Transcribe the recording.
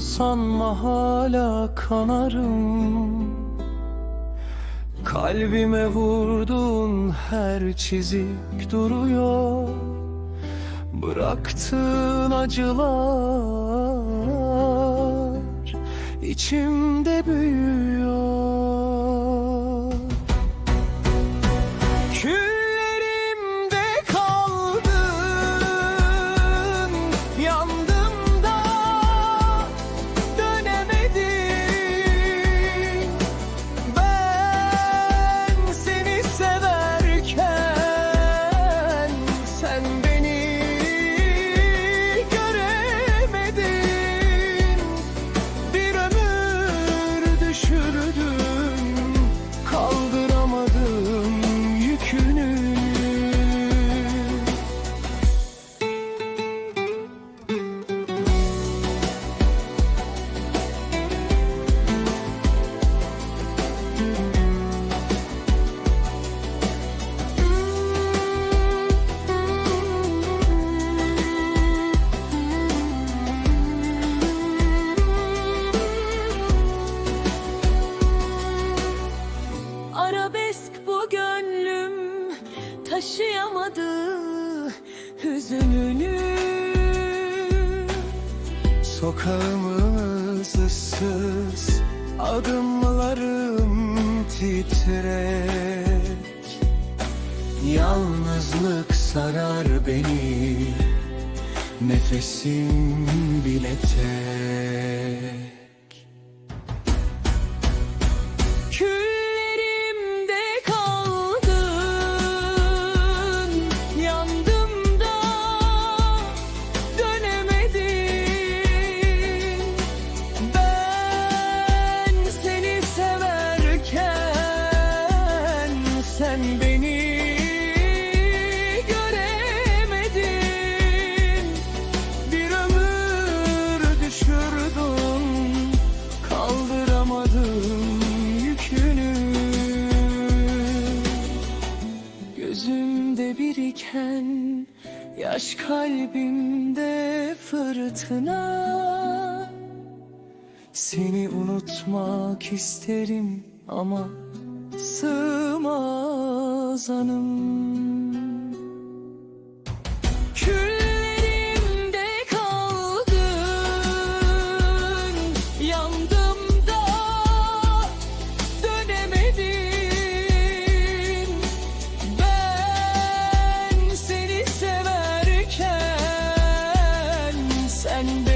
sanma hala kanarım. Kalbime vurdun her çizik duruyor. Bıraktığın acılar içimde büyüyor taşıyamadı hüzününü. Sokağımız ıssız Adımlarım titrek. Yalnızlık sarar beni Nefesim bile tek Sen beni göremedin. Bir ömür düşürdüm Kaldıramadım yükünü. Gözümde biriken Yaş kalbimde fırtına. Seni unutmak isterim ama Sığmaz anım Küllerimde kaldın Yandım da dönemedim Ben seni severken Sen